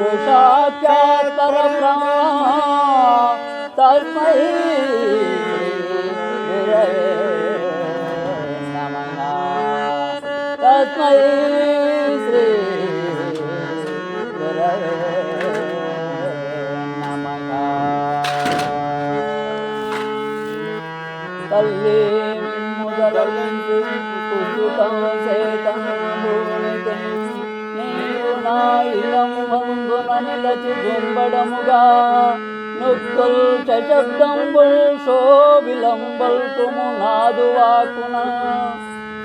గురు సాక్షాత్ పరబ్రహ్మ తస్మై గురవే నమః తస్మై శ్రీ గురవే నమః తల్లి మొదలందు పుస్తకం సేతం భూమికి నీవు నా ఇలం బంధున నిలచి గుంబడముగా నొక్కుల్ చశబ్దంబుల్ శోభిలంబల్ తుము నాదు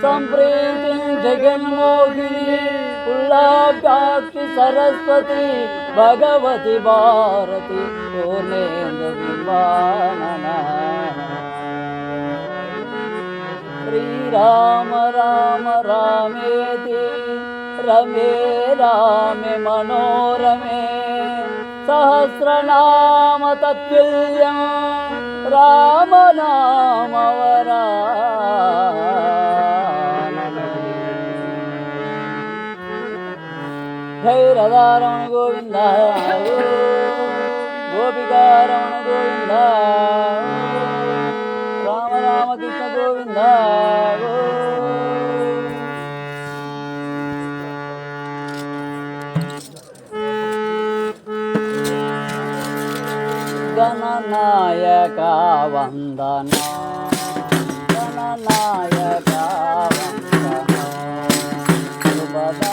సంప్రీతి జగన్మోహిని పుల్లాభ్యాక్షి సరస్వతి భగవతి భారతి పూర్ణేందు విమానన శ్రీరామ రామ రామేతి. రమే రామే మనోరమే సహస్రనామ తత్తుల్యం రామనామవరా జై రథారమణ గోవింద గోపికారమణ గోవింద రామ రామ వందన గణనాయక వందన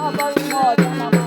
Tô hình?